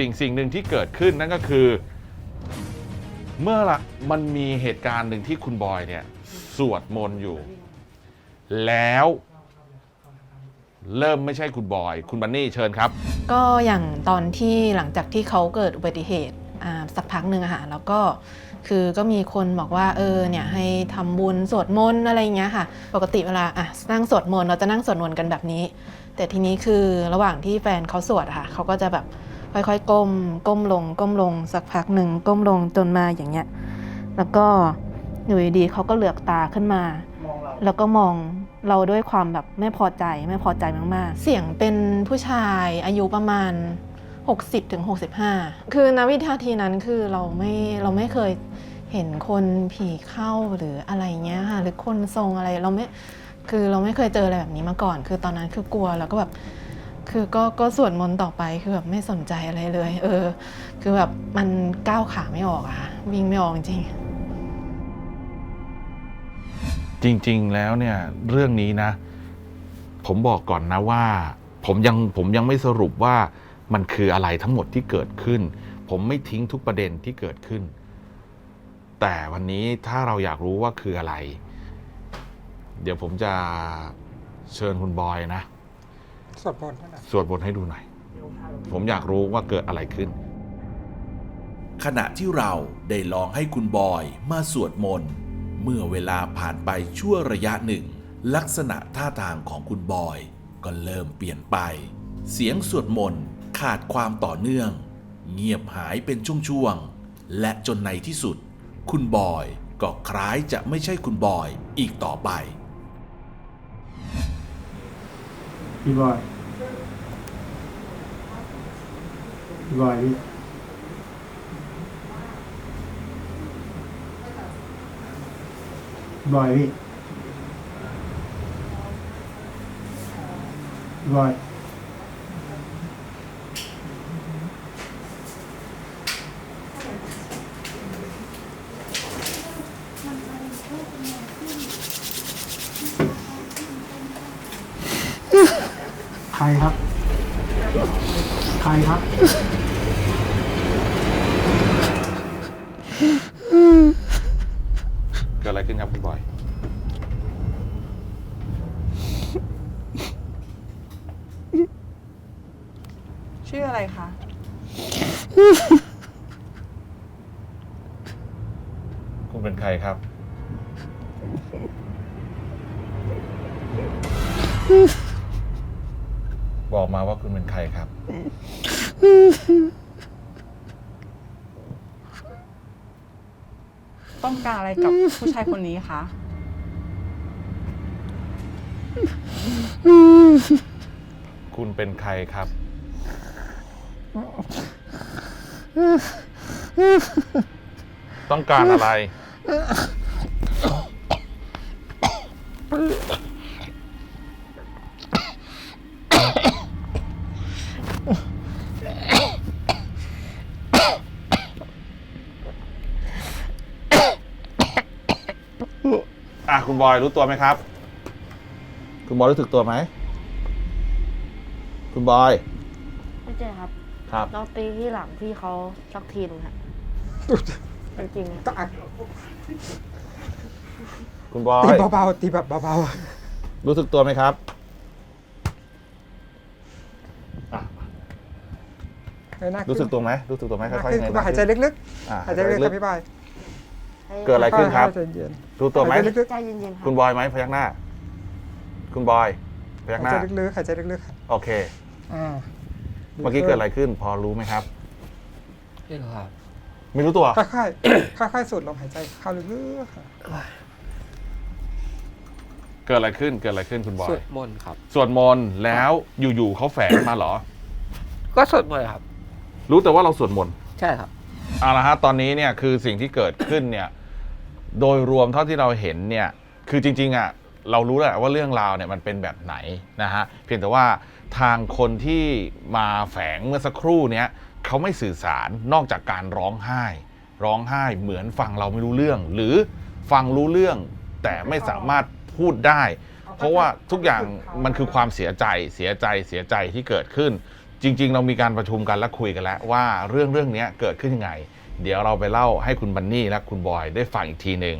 สิ่งสิ่งหนึ่งที่เกิดขึ้นนั่นก็คือ เมื่อละมันมีเหตุการณ์หนึ่งที่คุณบอยเนี่ย สวดมนต์อยู่ แล้วเริ่มไม่ใช่คุณบอย คุณบันนี่เชิญครับ ก็อย่างตอนที่หลังจากที่เขาเกิดอุบัติเหตุอ่าสักพักหนึ่งอะค่ะแล้วก็คือก็มีคนบอกว่าเออเนี่ยให้ทำบุญสวดมนต์อะไรอย่างเงี้ยค่ะ ปกติเวลาอะนั่งสวดมนต์เราจะนั่งสวดมนต์กันแบบนี้ แต่ทีนี้คือระหว่างที่แฟนเขาสวดอะค่ะเขาก็จะแบบ ค่อยๆก้ม ก้มลง ก้มลง สักพักหนึ่งก้มลงจนมาอย่างเงี้ย แล้วก็อยู่ดีๆเขาก็เหลือกตาขึ้นมา แล้วก็มองเราด้วยความแบบไม่พอใจไม่พอใจมากๆ เสียงเป็นผู้ชายอายุประมาณ 60ถึง65 คือณวินาทีนั้นคือเราไม่เราไม่เคยเห็นคนผีเข้าหรืออะไรเงี้ยค่ะหรือคนทรงอะไรเราไม่คือเราไม่เคยเจออะไรแบบนี้มาก่อน คือตอนนั้นคือกลัวแล้วก็แบบ คือก็ก็สวดมนต์ต่อไปคือแบบไม่สนใจอะไรเลย เออ คือแบบมันก้าวขาไม่ออกอะวิ่งไม่ออกจริงจริง ๆ แล้วเนี่ยเรื่องนี้นะ ผมบอกก่อนนะว่า ผมยังผมยังไม่สรุปว่ามันคืออะไรทั้งหมดที่เกิดขึ้น ผมไม่ทิ้งทุกประเด็นที่เกิดขึ้น แต่วันนี้ถ้าเราอยากรู้ว่าคืออะไร เดี๋ยวผมจะเชิญคุณบอยนะ สวดมนต์เท่านั้นสวดบทให้ดูหน่อย ผมอยากรู้ว่าเกิดอะไรขึ้น ขณะที่เราได้ลองให้คุณบอยมาสวดมนต์เมื่อเวลาผ่านไปชั่วระยะหนึ่ง ลักษณะท่าทางของคุณบอย ก็เริ่มเปลี่ยนไป เสียงสวดมนต์ขาดความต่อเนื่อง เงียบหายเป็นช่วงๆและจนในที่สุด คุณบอยก็คล้ายจะไม่ใช่คุณบอยอีกต่อไป พี่บอย พี่บอยพี่พี่บอยพี่พี่บอย ใครครับ ใครครับ เกิดอะไรขึ้นครับคุณบอย ชื่ออะไรคะ คุณเป็น ใครครับ บอกมาว่าคุณเป็นใครครับ ต้องการอะไรกับผู้ชายคนนี้คะ คุณเป็นใครครับ ต้องการอะไร อะคุณบอยรู้ตัวไหมครับ คุณบอยรู้สึกตัวไหม คุณบอย ไม่ใช่ครับครับ น้องตีที่หลังพี่เขาสักทีหนึง ครับจริงๆก็อัดคุณบอยตีเบาๆตีแบบเบารู้สึกตัวไหมครับอะๆเงยหน้าขึ้นรู้สึกตัวไหมรู้สึกตัวไหมหน้าค่อยขึ้นๆคุณเงบอยยหายใจลึกอะๆหายใจลึกๆครับพี่บอยเกิดอะไรขึ้นครับ ใจเย็นรู้ตัวไหม หายใจลึกใจเย็นๆครัคุณบอยไหมพยักหน้า คุณบอยพๆยักหายหน้า ใจลึกๆหายใจลึกๆครับโอเค อ่าเมื่อกี้เกิดอะไรขึ้น พอรู้ไหมครับ ไม่รู้ครับ ไม่รู้ตัว ค่อยๆ ค่อยๆ สูดลมหายใจเข้าลึกๆค่ะเกิดอะไรขึ้น เกิดอะไรขึ้นคุณบอสวยดมนต์ครับ สวดมนต์แล้วอยู่ๆเขาแฝงมาเหรอ ก็สวดมนต์ครับ รู้แต่ว่าเราสวดมนต์ ใช่ครับเอาละฮะ ตอนนี้เนี่ยคือสิ่งที่เกิดขึ้นเนี่ย โดยรวมเท่าที่เราเห็นเนี่ย คือจริง ๆ อะ เรารู้แหละว่าเรื่องราวเนี่ยมันเป็นแบบไหนนะฮะ เพียงแต่ว่าทางคนที่มาแฝงเมื่อสักครู่เนี้ย เขาไม่สื่อสารนอกจากการร้องไห้ ร้องไห้เหมือนฟังเราไม่รู้เรื่อง หรือฟังรู้เรื่องแต่ไม่สามารถพูดได้ เพราะว่าทุกอย่างมันคือความเสียใจเสียใจเสียใจที่เกิดขึ้น จริง ๆ เรามีการประชุมกันและคุยกันแล้วว่าเรื่องเรื่องนี้เกิดขึ้นยังไง เดี๋ยวเราไปเล่าให้คุณบันนี่และคุณบอยได้ฟังอีกทีหนึ่ง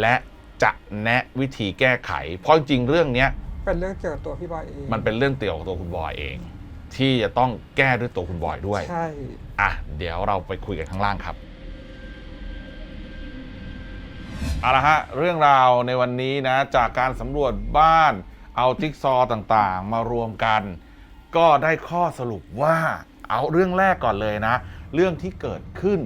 และจะแนะวิธีแก้ไข เพราะจริงๆเรื่องเนี้ยเป็นเรื่องเกี่ยวกับตัวพี่บอยเอง มันเป็นเรื่องเตี่ยวกับตัวคุณบอยเอง ที่จะต้องแก้ด้วยตัวคุณบอยด้วย ใช่ อะ เดี๋ยวเราไปคุยกันข้างล่างครับ เอาละฮะ เรื่องราวในวันนี้นะ จากการสำรวจบ้าน เอาจิ๊กซอว์ต่างๆ มารวมกัน ก็ได้ข้อสรุปว่า เอาเรื่องแรกก่อนเลยนะ เรื่องที่เกิดขึ้น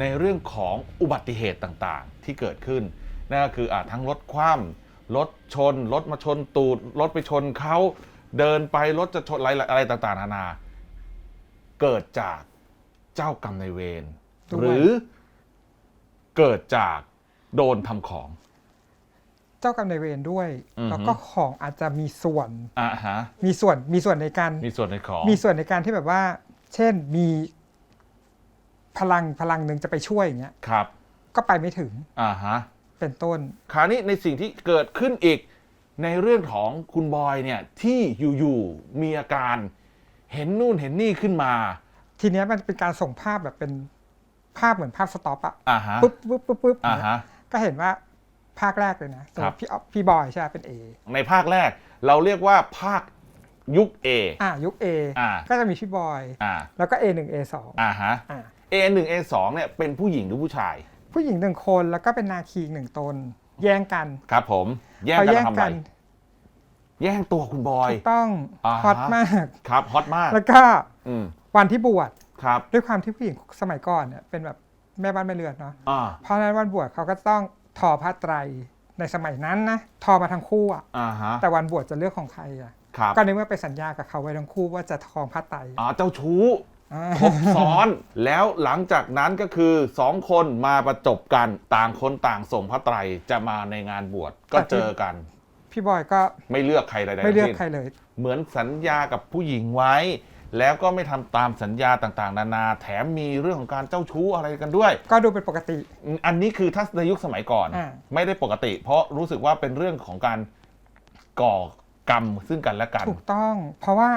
ในเรื่องของอุบัติเหตุต่างๆ ที่เกิดขึ้นนั่นก็คืออะทั้งรถคว่ำรถชน รถมาชนตูด รถไปชนเขา เดินไปรถจะชนอะไรอะไรต่างๆนานา เกิดจากเจ้ากรรมนายเวรด้วยหรือเกิดจากโดนทำของ เจ้ากรรมนายเวรด้วยอือฮึแล้วก็ของอาจจะมีส่วนอะฮะมีส่วนมีส่วนในการมีส่วนในของ มีส่วนในการที่แบบว่า เช่นมีพลังพลังหนึ่งจะไปช่วยอย่างเงี้ยครับ ก็ไปไม่ถึงอ่าฮะเป็นต้นคราวนี้ในสิ่งที่เกิดขึ้นอีก ในเรื่องของคุณบอยเนี่ยที่อยู่ๆมีอาการเห็นนู่นเห็นนี่ขึ้นมา ทีเนี้ยมันเป็นการส่งภาพแบบเป็นภาพเหมือนภาพสต็อปอะอ่าฮะปุ๊บปุ๊บปุ๊บปุ๊บอ่าฮะก็เห็นว่าภาคแรกเลยนะสมครัมบติพี่อ๊อฟพี่บอยใช่ไหมเป็น A ในภาคแรกเราเรียกว่าภาคยุค A อ่ายุค A อ่าก็จะมีพี่บอยอ่าแล้วก็ A1 A2 อ่าฮะอ่า A 1 A 2 เนี่ยเป็นผู้หญิงหรือผู้ชาย ผู้หญิงหนึ่งคนแล้วก็เป็นนาคีอีกหนึ่งตน แย่งกันครับผม แย่งพอกันแย่งทำอะไรกันแย่งตัวคุณบอย ถูกต้องอ่าฮะ ฮอตมาก ครับฮอตมากแล้วก็อืมวันที่บวชครับด้วยความที่ผู้หญิงสมัยก่อนเนี่ยเป็นแบบแม่บ้านแม่เรือนเนาะอ่าเพราะฉะนั้นวันบวชเขาก็ต้องทอผ้าไตรในสมัยนั้นนะทอมาทั้งคู่อะอ่าฮะแต่วันบวชจะเลือกของใครอะครับก็ในเมื่อไปสัญญากับเขาไว้ทั้งคู่ว่าจะทองผ้าไตร อ่าเจ้าชู้อ่า ครบซ้อน แล้วหลังจากนั้นก็คือสองคนมาประจบกันต่างคนต่างส่งพระไตรจะมาในงานบวชก็เจอกัน พี่บอยก็ไม่เลือกใครใดๆไม่เลือกทั้งสิ้นใครเลย เหมือนสัญญากับผู้หญิงไว้ แล้วก็ไม่ทำตามสัญญาต่างๆ นานา แถมมีเรื่องของการเจ้าชู้อะไรกันด้วย ก็ดูเป็นปกติ อันนี้คือถ้าในยุคสมัยก่อนอ่าไม่ได้ปกติ เพราะรู้สึกว่าเป็นเรื่องของการก่อกรรมซึ่งกันและกัน ถูกต้อง เพราะว่า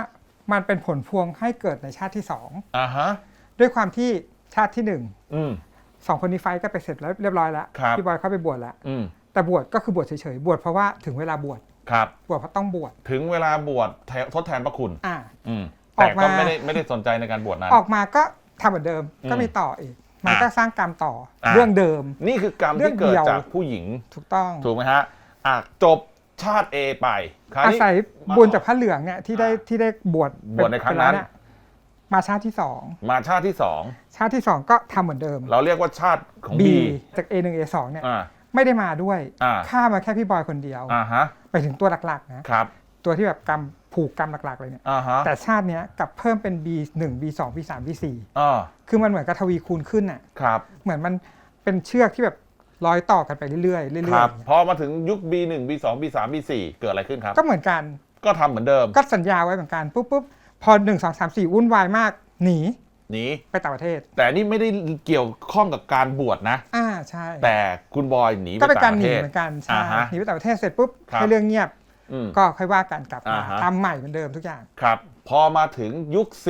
มันเป็นผลพวงให้เกิดในชาติที่สองอ่าฮะด้วยความที่ชาติที่หนึ่งอืม สองคนนี้ไฟท์ก็ไปเสร็จแล้วเรียบร้อยแล้วครับ พี่บอยเข้าไปบวชแล้วอืมแต่บวชก็คือบวชเฉยๆบวชเพราะว่าถึงเวลาบวชครับ บวชเพราะต้องบวชถึงเวลาบวชแทนทดแทนพระคุณ อ่า อืมอแต่อกมาก็ไม่ได้ไม่ได้สนใจในการบวชนั้น ออกมาก็ทำเหมือนเดิมอืมก็มีต่ออีก มันอะก็สร้างกรรมต่ออะเรื่องเดิม นี่คือกรรมเรื่อที่งเกิดเดียว จากผู้หญิง ถูกต้อง ถูกไหมฮะอะจบ ชาติ A ไปคราวอานี้ ศัยบุญจากพระเหลืองเนี่ยที่ได้อะที่ได้บวชบวชในครั้งนั้น เป็เยมาชาติที่สองมาชาติที่สองชาติที่สองก็ทำเหมือนเดิมเราเรียกว่าชาติของ B B จาก A1 A2 เนี่ยอ่า ไม่ได้มาด้วยอ่าฆ่ามาแค่พี่บอยคนเดียว อ่าฮะไปถึงตัวหลักๆนะครับตัวที่แบบกรรมผูกกรรมหลักๆเลยเนี่ยอ่าฮะแต่ชาติเนี้ยกลับเพิ่มเป็น B1 B2 B3 B4 อ่าคือมันเหมือนกับทวีคูณขึ้นน่ะ ครับ เหมือนมันเป็นเชือกที่แบบ ร้อยต่อกันไปเรื่อยๆเรื่อยๆครับอย่างเงี้ยพอมาถึงยุค B1 B2 B3 B4 เกิดอะไรขึ้นครับ ก็เหมือนกันก็ทำเหมือนเดิมก็สัญญาไว้เหมือนกันปุ๊บปุ๊บพอหนึ่งสองสามสี่วุ่นวายมากหนีหนีไปต่างประเทศ แต่นี่ไม่ได้เกี่ยวข้องกับการบวชนะ อ่าใช่ แต่คุณบอยหนีไปก็เป็นต่าการงปหระนีเทศ เหมือนกันใช่อ่าฮะหนีไปต่างประเทศเสร็จปุ๊บครับ ให้เรื่องเงียบอืม ก็ค่อยว่ากันกลับมาอ่าฮะ ทำใหม่เหมือนเดิมทุกอย่าง ครับ พอมาถึงยุค C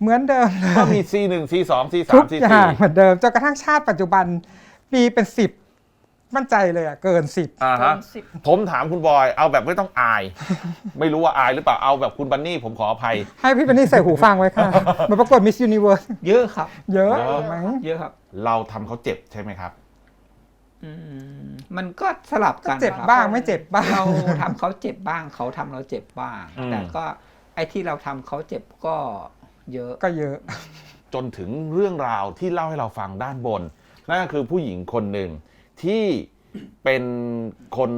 เหมือนเดิมเลยก็มี C1 C2 C3 ทุก C4 อย่างเหมือนเดิมจนกระทั่งชาติปัจจุบัน มีเป็นสิบมั่นใจเลยอะเกินสิบอ่าฮะเกินสิบ ผมถามคุณบอย เอาแบบไม่ต้องอาย ไม่รู้ว่าอายหรือเปล่าเอาแบบคุณบันนี่ผมขออภัย ให้พี่เป็นนี่ใส่หูฟังไว้ค่ะเหมาประกวดมิส s u นิเวิร์สเยอะครับ เยอะเยอะ ไหมเยอะครับ เราทำเขาเจ็บใช่ไหมครับ อืมมันก็สลับก็กันเจ็บครับ้างไม่เจ็บบ้าง เราทำเขาเจ็บบ้าง เขาทำเราเจ็บบ้าง อืม แต่ก็ไอ้ที่เราทำเขาเจ็บก็เยอะ ก็เยอะ จนถึงเรื่องราวที่เล่าให้เราฟังด้านบน นั่นก็คือผู้หญิงคนหนึ่งที่เป็นคน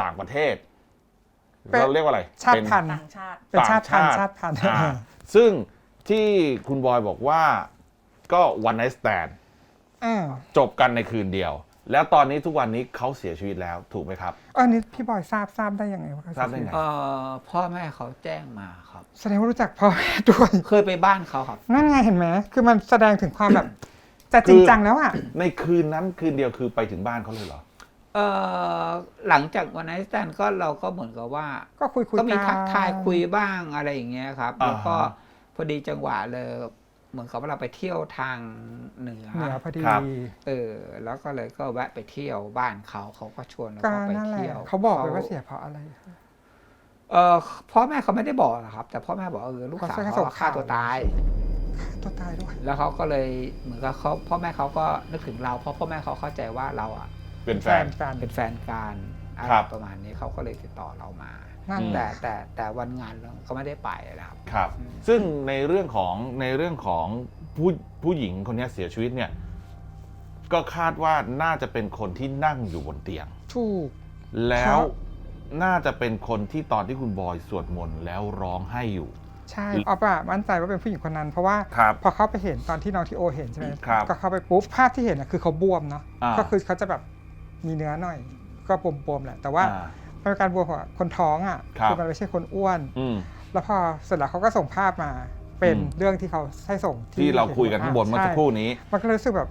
ต่างประเทศเป็น เราเรียกว่าอะไรชาติเป็นพันธุ์ต่างชาติ เป็นชาติพันธุ์ต่างชาติพันธุ์ อ่าซึ่งที่คุณบอยบอกว่าก็วันไนสแตนอ่าจบกันในคืนเดียว แล้วตอนนี้ทุกวันนี้เขาเสียชีวิตแล้วถูกไหมครับ อันนี้พี่บอยทราบทราบได้ยังไงวะทราบได้ไง เอ่อพ่อแม่เขาแจ้งมาครับ แสดงว่ารู้จักพ่อแม่ด้วย เคยไปบ้านเขาครับ นั่นไงเห็นไหมคือมันแสดงถึงความแบบ จะจริงจังแล้วอะ ในคืนนั้นคืนเดียวคือไปถึงบ้านเขาเลยเหรอ เออหลังจากวันนั้นแตนก็เราก็เหมือนกับว่า ก็คุยคุยก็มีนทักทายคุยบ้างอะไรอย่างเงี้ยครับอ่าฮะแล้วก็พอดีจังหวะเลย เหมือนกับว่าเราไปเที่ยวทางเหนือเหนือพอดีครับเออ แล้วก็เลยก็แวะไปเที่ยวบ้านเขาเขาก็ชวนเราก็ก็ไปนั่นแหละเที่ยวเขาบอกไปว่าเสียเพราะอะไรเออพ่อแม่เขาไม่ได้บอกหรอกครับ แต่พ่อแม่บอกเออลูกสาวเขาแค่เขาส่งฆ่าข่าวตัวตาย ตัวตายด้วย แล้วเขาก็เลยเหมือนกับเขาพ่อแม่เขาก็นึกถึงเรา เพราะพ่อแม่เขาเข้าใจว่าเราอะเป็นแฟแฟนนกันเป็นแฟนกันอะไรครับประมาณนี้เขาก็เลยติดต่อเรามานั่นอืมแหแต่ละแต่แต่วันงานเราก็ไม่ได้ไปนะครับ ครับซึ่งในเรื่องของในเรื่องของผู้ผู้หญิงคนนี้เสียชีวิตเนี่ย ก็คาดว่าน่าจะเป็นคนที่นั่งอยู่บนเตียง ถูก แล้วครับน่าจะเป็นคนที่ตอนที่คุณบอยสวดมนต์แล้วร้องไห้อยู่ ใช่ออฟอะมั่นใจว่าเป็นผู้หญิงคนนั้น เพราะว่าครับพอเขาไปเห็นตอนที่น้องทีโอเห็นใช่ไหมครับ ก็เข้าไปปุ๊บภาพที่เห็นอะคือเขาบวมเนาะอ่า ก็คือเขาจะแบบมีเนื้อหน่อย ก็บวมๆแหละแต่ว่าอ่ามันเป็นการบวมของคนท้องอะครับ มันไม่ใช่คนอ้วน อืม แล้วพอเสร็จแล้วเขาก็ส่งภาพมาเป็นอืม เรื่องที่เขาให้ส่งที่เราคุยกันข้างบนเมื่อสักครู่นี้ ใช่มันก็เลยรู้สึกแบบ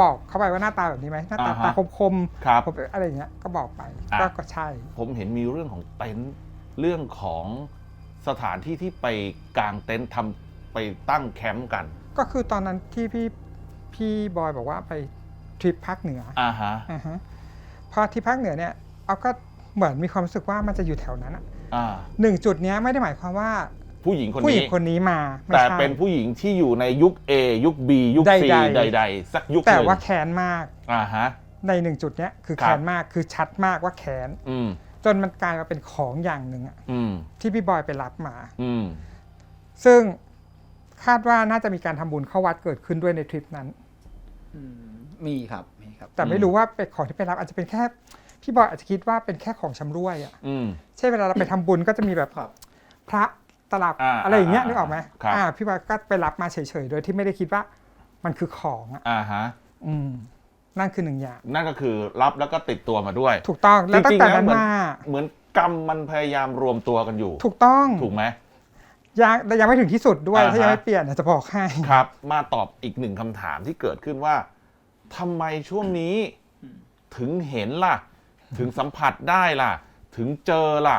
บอกเขาไปว่าหน้าตาแบบนี้ไหมหน้าตาอ่าฮะตาคมครับ ผมอะไรอย่างเงี้ยก็บอกไปอะก็ก็ใช่ ผมเห็นมีเรื่องของเต็นท์เรื่องของ สถานที่ที่ไปกางเต็นท์ทำไปตั้งแคมป์กัน ก็คือตอนนั้นที่พี่พี่บอยบอกว่าไปทริปภาคเหนืออ่าฮะอ่าฮะพอที่ภาคเหนือเนี่ยเอาก็เหมือนมีความรู้สึกว่ามันจะอยู่แถวนั้นอะอ่า หนึ่งจุดเนี้ยไม่ได้หมายความว่าผู้หญิงคนผู้หญินี้ งคนนี้มาไม่แต่ใช่ เป็นผู้หญิงที่อยู่ในยุค A ยุค B ยุค C ใดๆใดๆ สักยุคหแต่นึ่งว่าแค้นมากอ่าฮะ ในหนึ่งจุดเนี้ยคือครับ แค้นมากคือชัดมากว่าแค้น อืม จนมันกลายมาเป็นของอย่างหนึ่งอะอืมที่พี่บอยไปรับมา อืมซึ่งคาดว่าน่าจะมีการทำบุญเข้าวัดเกิดขึ้นด้วยในทริปนั้น อืมมีครับมีครับแต่ไม่รู้ว่าเป็นของที่ไปรับอาจจะเป็นแค่พี่บอยอาจจะคิดว่าเป็นแค่ของชำร่วยอะอืมใช่เวลาเราไปทำบุญก็จะมีแบบครับ พระตลับอ่าอะไรอย่างเงี้ยอ่านึกออกไหมครับ อ่าพี่บอยก็ไปรับมาเฉยๆโดยที่ไม่ได้คิดว่ามันคือของอะอ่าฮะ อืม นั่นคือหนึ่งอย่าง นั่นก็คือรับแล้วก็ติดตัวมาด้วย ถูกต้องแล้วตั้งแต่นั้นเหมือนมาเหมือนกรรมมันพยายามรวมตัวกันอยู่ ถูกต้องถูกไหมยังแต่ยังไม่ถึงที่สุดด้วยอ่าฮะถ้ายังไม่เปลี่ยนจะบอกให้ครับ มาตอบอีกหนึ่งคำถามที่เกิดขึ้นว่าทำไมช่วงนี้ถึงเห็นล่ะ ถึงสัมผัสได้ล่ะ ถึงเจอล่ะ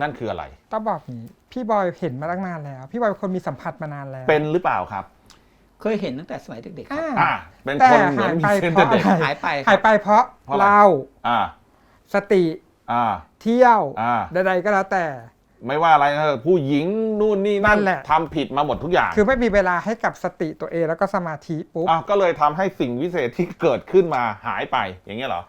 นั่นคืออะไรต้องบอกอย่างนี้พี่บอยเห็นมาตั้งนานแล้ว พี่บอยเป็นคนมีสัมผัสมานานแล้ว เป็นหรือเปล่าครับ เคยเห็นตั้งแต่สมัยเด็กๆครับอ่าอ่า เป็นแต่คนเหมือนมีหายไปเซนเพเตอราะร์เด็ก อะไรหายไปคหารัยบไปเพราะเพราะอะไร เราอ่า สติอ่า เที่ยวอ่า ใดๆก็แล้วแต่ ไม่ว่าอะไรนะผู้หญิงนู่นนี่นั่นั่นนแหละ ทำผิดมาหมดทุกอย่างคือไม่มีเวลาให้กับสติตัวเองแล้วก็สมาธิปุ๊บอ้าวก็เลยทำให้สิ่งวิเศษที่เกิดขึ้นมาหายไปอย่างเงี้ยเหรอ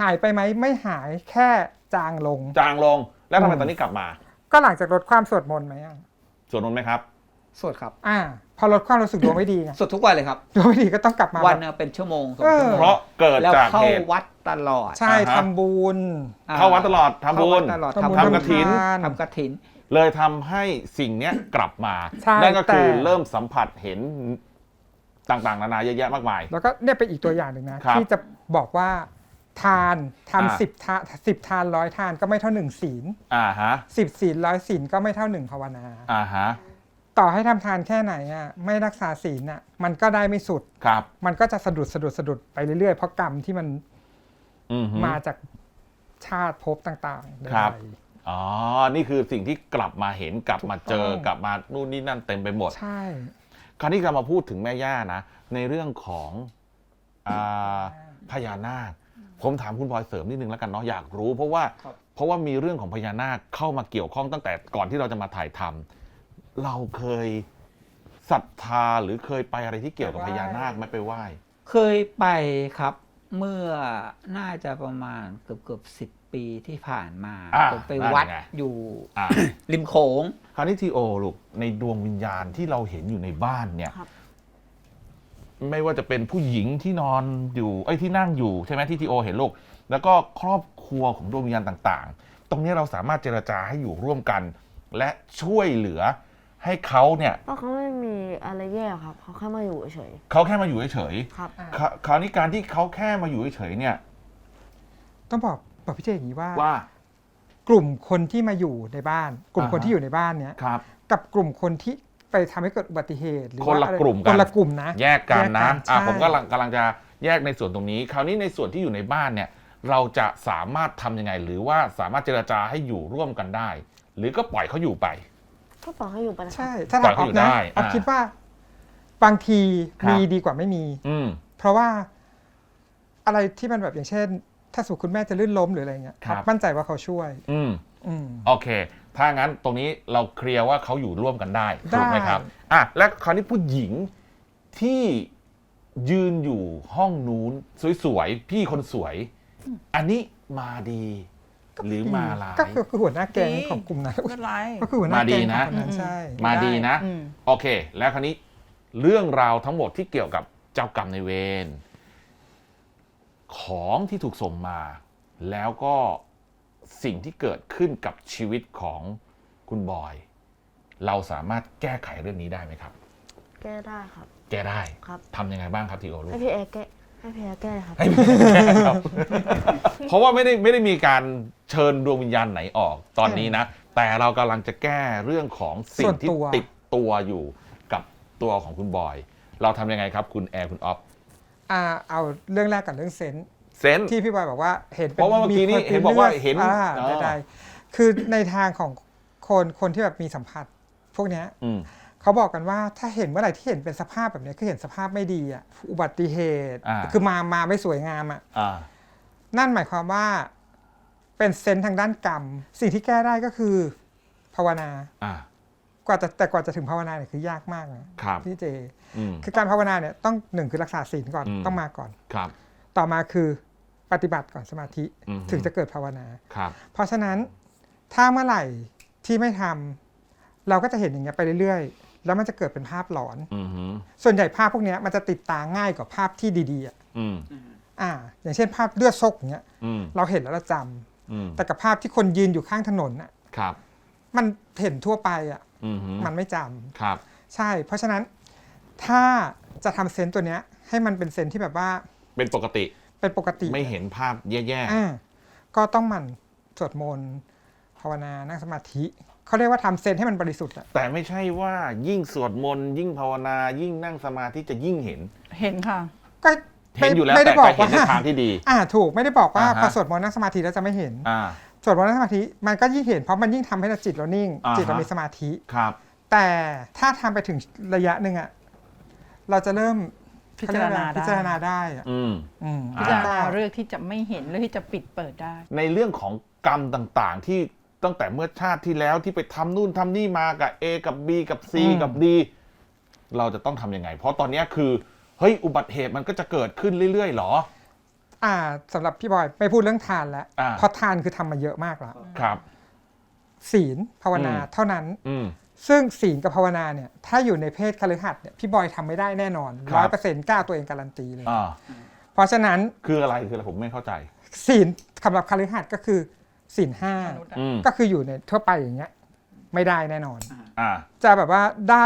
หายไปไหมไม่หายแค่จางลง จางลงแล้วทำไมอืมตอนนี้กลับมาก็หลังจากลดความสวดมนต์ไหมอะสวดมนต์ไหมครับ สวดครับอ่า พอลดความรู้สึกดวงไม่ดีไงสวดทุกวันเลยครับ ดวงไม่ดีก็ต้องกลับมาวันหแบบนึงเป็นชั่วโมงสองเออชั่วโมงเพราะเกิดแล้วจากเข้าเหตุ วัดตลอดใช่อ่าฮะ ทำบุญอ่าเข้าวัดตลอดทำบุญ เข้าวัดตลอดทำบุญทำทำกฐินทาน ทำกระถิน เลยทำให้สิ่งเนี้ยกลับมา ใช่นั่นก็คือแต่ เริ่มสัมผัสเห็นต่างๆ นานาเยอะแยะมากมาย แล้วก็เนี่ยเป็นอีกตัวอย่างหนึ่งนะ ครับที่จะบอกว่า ทานอ่า ทำสิบทานสิบทานร้อยทานก็ไม่เท่าหนึ่งศีลอ่าฮะ สิบศีลร้อยศีลก็ไม่เท่าหนึ่งภาวนา อ่าฮะ ต่อให้ทำทานแค่ไหนอะไม่รักษาศีลอะ มันก็ได้ไม่สุดครับ มันก็จะสะดุดสะดุดสะดุดไปเรื่อยๆ เพราะกรรมที่มันอือฮึมาจากชาติภพต่างๆใดๆครับอ๋อ นี่คือสิ่งที่กลับมาเห็นกลับมาเจอถูกต้องกลับมานู่นนี่นั่นเต็มไปหมด ใช่ คราวนี้เรามาพูดถึงแม่ย่านะ ในเรื่องของอาพญานาค ผมถามคุณบอยเสริมนิดนึงแล้วกันเนาะอยากรู้ เพราะว่าครับเพราะว่ามีเรื่องของพญานาคเข้ามาเกี่ยวข้องตั้งแต่ก่อนที่เราจะมาถ่ายทำ เราเคยศรัทธาหรือเคยไปอะไรที่เกี่ยวกับพญานาคไหม่ไปไหว้ เคยไปครับ เมื่อน่าจะประมาณเกือบเกือบสิบปีที่ผ่านมาอ่าผมไปนั่นวัดไง อยู่อ่าริมโขง คราวนี้ทีโอลูกในดวงวิญญาณที่เราเห็นอยู่ในบ้านเนี่ย ครับ ไม่ว่าจะเป็นผู้หญิงที่นอนอยู่ไอ้ยที่นั่งอยู่ใช่ไหมที่ทีโอเห็นลูกแล้วก็ครอบครัวของดวงวิญญาณต่าง ๆ ตรงนี้เราสามารถเจรจาให้อยู่ร่วมกัน และช่วยเหลือ ให้เขาเนี่ยเพราะเขาไม่มีอะไรแย่ครับ เขาแค่มาอยู่เฉยเขาแค่มาอยู่เฉยๆครับ ๆคราคราวนี้การที่เขาแค่มาอยู่เฉยๆเนี่ยต้องบอกบอกพี่เจอย่างนี้ว่า ว่า กลุ่มคนที่มาอยู่ในบ้าน กลุ่มอ่าฮะ คนที่อยู่ในบ้านเนี้ยครับ กับกลุ่มคนที่ไปทำให้เกิดอุบัติเหตุหรือคนละว่าอไรกลุ่มกัน คนละกลุ่มนะ แยกกันนะแยกกันอะใช่ ผมกำลังกำลังจะแยกในส่วนตรงนี้ คราวนี้ในส่วนที่อยู่ในบ้านเนี่ย เราจะสามารถทำยังไง หรือว่าสามารถเจรจาให้อยู่ร่วมกันได้ หรือก็ปล่อยเขาอยู่ไป ก็ปล่อยให้อยู่ไปนะคะ ใช่ ถ้าปล่อยทำอเขาออยู่ฟนะได้ออฟอ่าคิดว่า บางทีครับ มีดีกว่าไม่มี อืม เพราะว่าอะไรที่มันแบบอย่างเช่น ถ้าสมมติคุณแม่จะลื่นล้มหรืออะไรเงี้ยครับ ออฟมั่นใจว่าเขาช่วย อืม อืม โอเค ถ้างั้นตรงนี้เราเคลียร์ว่าเขาอยู่ร่วมกันได้ได้ ถูกไหมครับ อะ และคราวนี้ผู้หญิงที่ยืนอยู่ห้องนู้นสวยๆ พี่คนสวย อันนี้มาดี หรือมาลาย ก็คือคือหัวหน้าแก๊งดีของกลุ่มนั้นไม่เป็นไร ก็คือหัวหน้ามาดีแก๊งนะของคนนั้นใช่ มาดีนะ อืม โอเค แล้วคราวนี้เรื่องราวทั้งหมดที่เกี่ยวกับเจ้ากรรมในายเวรของที่ถูกส่งมา แล้วก็สิ่งที่เกิดขึ้นกับชีวิตของคุณบอย เราสามารถแก้ไขเรื่องนี้ได้ไหมครับ แก้ได้ครับ แก้ได้ครับ ทำยังไงบ้างครับทีโอลูกให้พี่แอร์แก้ ให้พี่แอร์แก้ครับ ให้แก้ครับ เพราะว่าไม่ได้ไม่ได้มีการเชิญดวงวิญญาณไหนออกตอนนี้นะ แต่เรากำลังจะแก้เรื่องของสิ่ส่งวนที่ตัว ติดตัวอยู่กับตัวของคุณบอย เราทำยังไงครับ คุณแอร์คุณออฟอ่าเอาเรื่องแรกกับเรื่องเซนส์เซนส์ ที่พี่บอยบอกว่าเห็นป็เพราะว่าเมื่อกี้นี้คเห็นบอกว่าเห็นอ่าอ๋อใดๆคือในทางของคนคนที่แบบมีสัมผัส พวกเนี้ย อืม เขาบอกกันว่าถ้าเห็นเมื่อไหร่ที่เห็นเป็นสภาพแบบเนี้ยคือเห็นสภาพไม่ดีอะอุบัติเหตุอ่า คือมามาไม่สวยงามอะอ่า นั่นหมายความว่า เป็นเซนส์ทางด้านกรรม สิ่งที่แก้ได้ก็คือ ภาวนา อ่ากว่าจะแต่กว่าจะถึงภาวนาเนี่ยคือยากมากนะครับ พี่เจ อืม คือการภาวนาเนี่ยต้องหนึ่งคือรักษาศีลก่อนอืม ต้องมาก่อน ครับ ต่อมาคือปฏิบัติก่อนสมาธิอืมถึงจะเกิดภาวนา ครับ เพราะฉะนั้นถ้าเมื่อไหร่ที่ไม่ทำเราก็จะเห็นอย่างเงี้ยไปเรื่อยๆ แล้วมันจะเกิดเป็นภาพหลอนอืมฮึส่วนใหญ่ภาพพวกเนี้ยมันจะติดตาง่ายกว่าภาพที่ดีๆอะอืมอ่า อย่างเช่นภาพเลือดซกอย่างเงี้ยอืมเราเห็นแล้วเราจำอืมแต่กับภาพที่คนยืนอยู่ข้างถนนอะครับมันเห็นทั่วไปอะอืมฮึมันไม่จำครับ ใช่ เพราะฉะนั้นถ้าจะทำเซนส์ตัวเนี้ย ให้มันเป็นเซนส์ที่แบบว่า เป็นปกติ เป็นปกติ ไม่เห็นภาพแย่อ่าก็ต้องหมันสวดมนต์ภาวนานั่งสมาธิ เขาเรียกว่าทำเซนส์ให้มันบริสุทธิ์อะๆแต่ไม่ใช่ว่ายิ่งสวดมนต์ยิ่งภาวนายิ่งนั่งสมาธิจะยิ่งเห็น เห็นค่ะ ก็เห็นอยู่แล้วไม่แต่ได้บอกจะเห็นในว่าทางที่ดี อ่า ถูกไม่ได้บอกว่าอ่าฮะพอสวดมนต์นั่งสมาธิแล้วจะไม่เห็นอ่าสวดมนต์นั่งสมาธิมันก็ยิ่งเห็นเพราะมันยิ่งทำให้เราจิตเรานิ่งอ่าฮะจิตเรามีสมาธิครับ แต่ถ้าทำไปถึงระยะหนึ่งอะเราจะเริ่มพิจารณาเขเยกอะไพิจารณาได้อะอืมอืมอ่พิจารณาเรื่องที่จะไม่เห็นเรื่องที่จะปิดเปิดได้ ในเรื่องของกรรมต่างๆที่ ตั้งแต่เมื่อชาติที่แล้วที่ไปทำนู่นทำนี่มากับ A กับ B กับ C กับ D เราจะต้องทำยังไง เพราะตอนเนี้ยคือเฮ้ยอุบัติเหตุมันก็จะเกิดขึ้นเรื่อยๆหรอ อ่าสำหรับพี่บอยไม่พูดเรื่องทานแล้วอ่าเพราะทานคือทำมาเยอะมากแล้วครับ ศีลภาวนาอืมเท่านั้นอืมซึ่งศีลกับภาวนาเนี่ย ถ้าอยู่ในเพศคฤหัสถ์เนี่ยพี่บอยทำไม่ได้แน่นอนครัร้อบยเปอร์เซ็นต์กล้าตัวเองการันตีเลยอ่าเพราะฉะนั้นคืออะไรคืออะไรผมไม่เข้าใจ ศีลสำหรับคฤหัสถ์ก็คือ ศีลห้ามนุษย์อะ อืมก็คืออยู่ในทั่วไปอย่างเงี้ยไม่ได้แน่นอน อ่า จะแบบว่าได้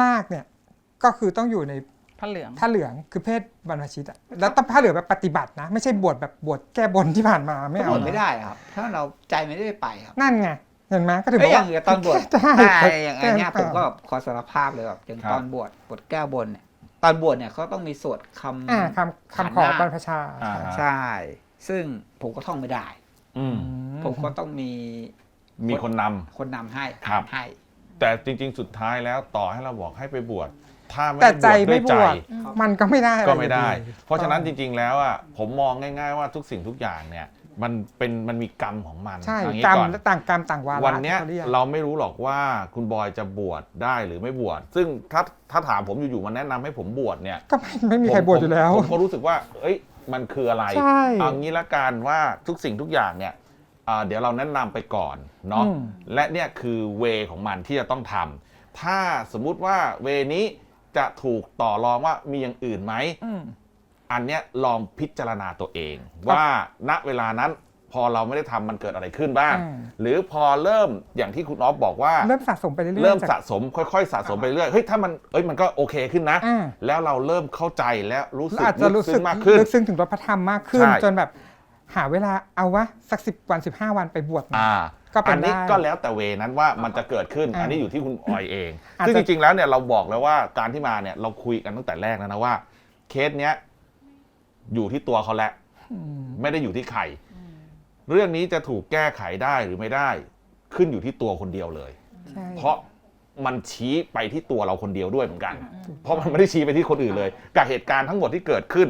มากเนี่ยก็คือต้องอยู่ในผ้าเหลือง ผ้าเหลืองคือเพศบรรพชิตอะแล้วต้องผ้าเหลืองแบบปฏิบัตินะ ไม่ใช่บวชแบบบวชแก้บนที่ผ่านมาไม่ก็เอาบวชนะไม่ได้ครับ ถ้าเราใจไม่ได้ไปครับนั่นไงเห็นไหมก็ถึงเอ้บยอกอย่าว่างตอนบวชใช่ใช่อย่างอันเนี้ยแก้ผมก็ขอสารภาพเลยแบบอย่างครับ ตอนบวชบวชแก้บนเนี่ยตอนบวชเนี่ยเขาต้องมีสวดคำอ่าคำคำขอบรรพชาอ่า ใช่ ซึ่งผมก็ท่องไม่ได้ อืม ผมก็ต้องมีมีคนนำ คนนำให้ครับ ให้ แต่จริง ๆ สุดท้ายแล้วต่อให้เราบอกให้ไปบวชถ้าไม่แต่ได้ใจบวชด้ไม่วยบใจ วชมันก็ไม่ได้อะรก็ไม่ได้ อยู่เพราะฉะนั้นจริง ๆ แล้วอะผมมองง่าย ๆ ว่าทุกสิ่งทุกอย่างเนี่ย มันเป็นมันมีกรรมของมันใช่เอางี้กรรมก่อน และต่างกรรมต่างวาระวันเนี้ยที่ขารีก เราไม่รู้หรอกว่าคุณบอยจะบวชได้หรือไม่บวชซึ่งถ้าถ้าถามผมอยู่ๆมาแนะนำให้ผมบวชเนี่ยก็ไม่ไม่มีใครบวชอยู่แล้ว ผมผมก็รู้สึกว่า เอ้ยมันคืออะไรใช่ เอางี้ละกันว่าทุกสิ่งทุกอย่างเนี่ยอ่า เดี๋ยวเราแนะนำไปก่อนเนาะอืมและเนี่ยคือเวของมันที่จะต้องทำถ้าสมมุติว่าเวนี้จะถูกต่อรองว่ามีอย่างอื่นไหมอืมอันเนี้ยลองพิจารณาตัวเอง ว่าณเวลานั้นพอเราไม่ได้ทำมันเกิดอะไรขึ้นบ้างอืมหรือพอเริ่มอย่างที่คุณออฟบอกว่า เริ่มสะสมไปเรื่อยๆเริ่มจากสะสมค่อยๆ สะสมไปเรื่อยเฮ้ยถ้ามันเอ้ยมันก็โอเคขึ้นนะอ่าแล้วเราเริ่มเข้าใจและรู้สึกอาจจะรู้สึกลึซึ้งมากขึ้นลึกซึ้งถึงรถพระธรรมมากขึ้นใช่จนแบบ หาเวลาเอาวะสักสิบวันสิบห้าวันไปบวชหน่อยอ่าก็เป็นอันนี้ได้ก็แล้วแต่เวนั้นว่ามันจะเกิดขึ้น อ่าอันนี้อยู่ที่คุณออยเอง อาจจะ ซึ่งจริงๆ แล้วเนี่ยเราบอกแล้วว่าการที่มาเนี่ยเราคุยกันตั้งแต่แรกแล้วนะว่า เคสเนี้ยอยู่ที่ตัวเขาแหละไม่ได้อยู่ที่ใคร เรื่องนี้จะถูกแก้ไขได้หรือไม่ได้ ขึ้นอยู่ที่ตัวคนเดียวเลย ใช่เพราะมันชี้ไปที่ตัวเราคนเดียวด้วยเหมือนกัน เพราะมันไม่ได้ชี้ไปที่คนอื่นเลย กับเหตุการณ์ทั้งหมดที่เกิดขึ้น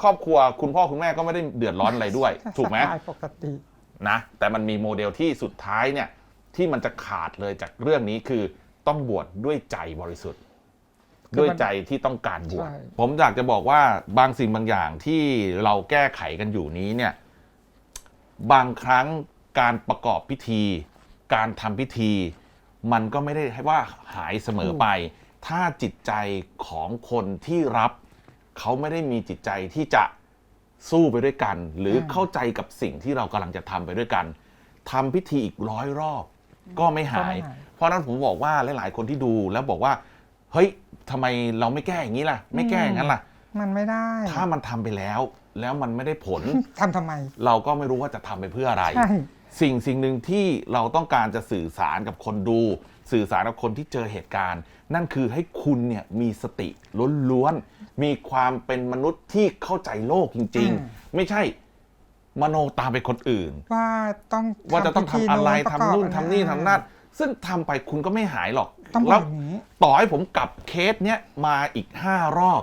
ครอบครัวคุณพ่อคุณแม่ก็ไม่ได้เดือดร้อนอะไรด้วย ถูกไหมสไตล์ปกตินะแต่มันมีโมเดลที่สุดท้ายเนี่ยที่มันจะขาดเลยจากเรื่องนี้คือต้องบวชด้วยใจบริสุทธิ์คือมันด้วยใจที่ต้องการบวชใช่ผมอยากจะบอกว่าบางสิ่งบางอย่างที่เราแก้ไขกันอยู่นี้เนี่ย บางครั้งการประกอบพิธี การทำพิธี มันก็ไม่ได้ให้ว่าหายเสมอไป ถ้าจิตใจของคนที่รับ เขาไม่ได้มีจิตใจที่จะสู้ไปด้วยกัน หรือเข้าใจกับสิ่งที่เรากำลังจะทำไปด้วยกันทำพิธีอีกร้อยรอบ ก็ไม่หาย ก็ไม่หาย เพราะฉะนั้นผมบอกว่าหลาย ๆ คนที่ดูแล้วบอกว่า เฮ้ยทำไมเราไม่แก้อย่างนี้ล่ะ ไม่แก้อย่างนั้นล่ะ มันไม่ได้ถ้ามันทำไปแล้ว แล้วมันไม่ได้ผล ทำทำไม เราก็ไม่รู้ว่าจะทำไปเพื่ออะไร ใช่ สิ่งสิ่งหนึ่งที่เราต้องการจะสื่อสารกับคนดู สื่อสารกับคนที่เจอเหตุการณ์ นั่นคือให้คุณเนี่ยมีสติล้วนๆ มีความเป็นมนุษย์ที่เข้าใจโลกจริงอืมๆไม่ใช่มโนตามไปคนอื่น ว่าต้องว่าจะต้องพิธีทำอะไรประกทำอบนู่นทำนี่อ่าทำนั่นซึ่งทำไปคุณก็ไม่หายหรอกต้องบแล้อวกอย่างนี้ต่อให้ผมกลับเคสเนี้ยมาอีกห้ารอบ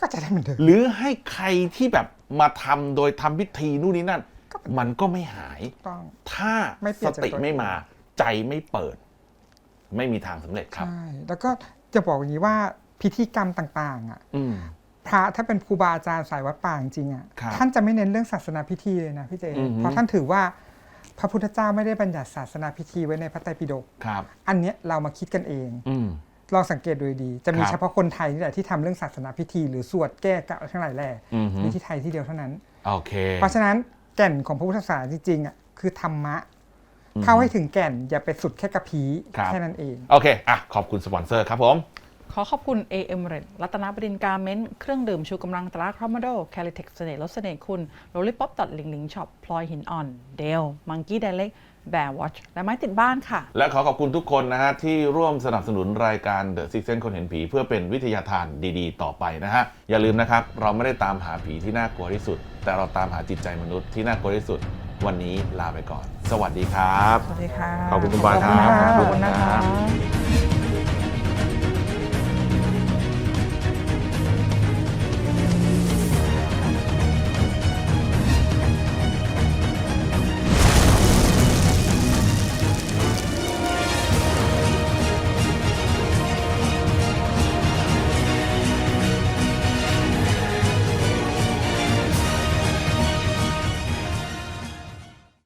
ก็จะได้เหมือนเดิมหรือให้ใครที่แบบมาทำโดยทำพิธีนู่นนี่นั่นก็เป็นมันก็ไม่หายต้องถ้าไม่เปลี่สยนจากติตัวเองไม่มาใจไม่เปิด ไม่มีทางสำเร็จครับใช่แล้วก็จะบอกอย่างนี้ว่าพิธีกรรมต่างๆอะอืมพระถ้าเป็นครูบาอาจารย์สายวัดป่าจริงๆอะครับท่านจะไม่เน้นเรื่องศาสนาพิธีเลยนะพี่เจอือหือเพราะท่านถือว่าพระพุทธเจ้าไม่ได้บัญญัติศาสนาพิธีไว้ในพระไตรปิฎกครับ อันเนี้ยเรามาคิดกันเองอืมลองสังเกตดูดี จะมีครับเฉพาะคนไทยนี่แหละที่ทำเรื่องศาสนาพิธี หรือสวดแก้กะทั้งหลายแหล่อือหือมีที่ไทยที่เดียวเท่านั้นโอเค เพราะฉะนั้นแก่นของพระพุทธศาสนาจริงๆอะคือธรรมะอือหือ เข้าให้ถึงแก่นอย่าไปสุดแค่กระพี้ครับแค่นั้นเอง โอเคอะขอบคุณสปอนเซอร์ครับผม ขอขอบคุณ AM r e d รัตนบดินทร์การเมนต์เครื่องดื่มชูกำลังตราครอมโดแคลิเทคเสน่ห์ลดเสน่ห์คุณโรลลี่ป๊อปตัดลิงลิงช็อปพลอยหินอ่อนเดลมังกี้ไดเล็กแบร์วอชและไม้ติดบ้านค่ะ และขอขอบคุณทุกคนนะฮะ ที่ร่วมสนับสนุนรายการ The Six Sense คนเห็นผี เพื่อเป็นวิทยาทานดีๆ ต่อไปนะฮะ อย่าลืมนะครับ เราไม่ได้ตามหาผีที่น่ากลัวที่สุด แต่เราตามหาจิตใจมนุษย์ที่น่ากลัวที่สุด วันนี้ลาไปก่อน สวัสดีครับ สวัสดีค่ะขอบคุณคุณบอยครับขอบคุณขอบคุณนะครัคะบ